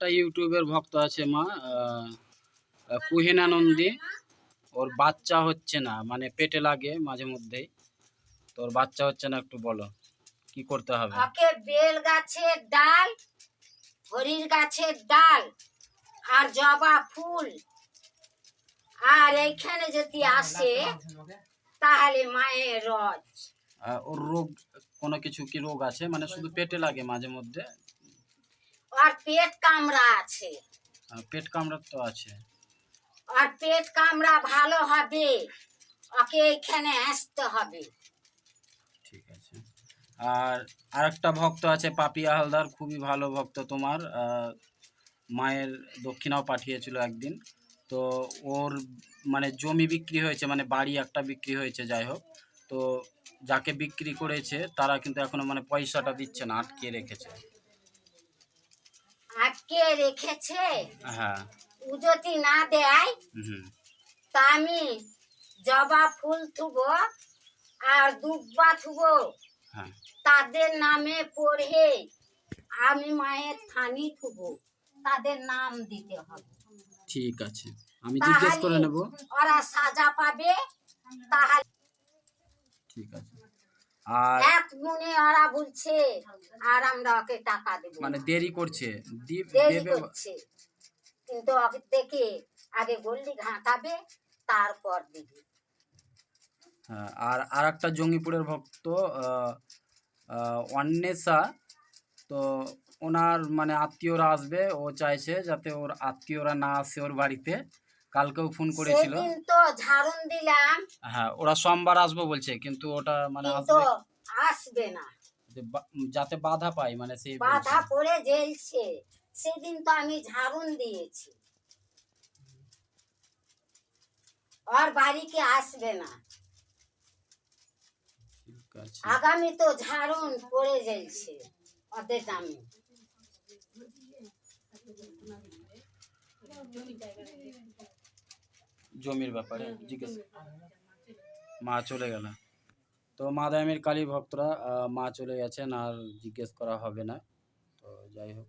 একটা ইউটিউবের ভক্ত আছে মা আহ, আহ, কুহিনা নন্দী। ওর বাচ্চা হচ্ছে না মানে পেটে লাগে মাঝে মধ্যেই। তোর বাচ্চা হচ্ছে না একটু বলো কি করতে হবে? ওকে বেল গাছের ডাল হরির গাছের ডাল আর জবা ফুল। আর এইখানে যদি আসে তাহলে মায়ের রজ। ওর রোগ কোনো কিছু কি রোগ আছে? মানে শুধু পেটে লাগে মাঝে মধ্যে? আর পেট কামড়া আছে। পেট কামড়ার তো আছে। আর পেট কামড়া ভালো হবে ওকে এইখানে আসতে হবে। ঠিক আছে। আর আরেকটা ভক্ত আছে পাপিয়া হালদার খুবই ভালো ভক্ত তোমার। মায়ের দক্ষিণাও পাঠিয়েছিল একদিন। তো ওর মানে জমি বিক্রি হয়েছে মানে বাড়ি একটা বিক্রি হয়েছে যাই হোক। তো যাকে বিক্রি করেছে তারা কিন্তু এখনও মানে পয়সাটা দিচ্ছে না আটকে রেখেছে। আটকে রেখেছে। হ্যাঁ। ও যদি না দেয় তা আমি জবা ফুল থুবো আর দুব্বা থুবো। হ্যাঁ। তাদের নামে পড়ে আমি মায়ের থানি থুবো। তাদের নাম দিতে হবে। ঠিক আছে। আমি জিজ্ঞেস করে তাহলে নেব। ওরা সাজা পাবে তাহলে ঠিক আছে। আর এক মনে ওরা বলছে আর আমরা ওকে টাকা দেবো মানে দেরি করছে। দেরি করছে। কিন্তু ওকে আগে গল্লি ঘাঁটাবে তারপর দিবে। হ্যাঁ, আর আর একটা জঙ্গিপুরের ভক্ত অন্বেষা তো ওনার মানে আত্মীয়রা আসবে ও চাইছে যাতে ওর আত্মীয়রা না আসে ওর বাড়িতে। কালকেও ফোন করেছিল। তো ঝাড়ুন দিলাম। হ্যাঁ ওরা সোমবার আসব বলছে কিন্তু ওটা মানে আসবে আসবে না। যাতে বাধা পাই মানে সেই বাধা পড়ে জেলছে সেদিন তো আমি ঝাড়ুন দিয়েছি। ওর বাড়িতে আসবে না? আগামী তো ঝাড়ুন পড়ে জেলছে ওদের নামে জমির ব্যাপারে জিজ্ঞেস মা চলে গেল। তো মা দায়ামের কালী ভক্তরা মা চলে গেছেন আর জিজ্ঞেস করা হবে না। তো যাই হোক।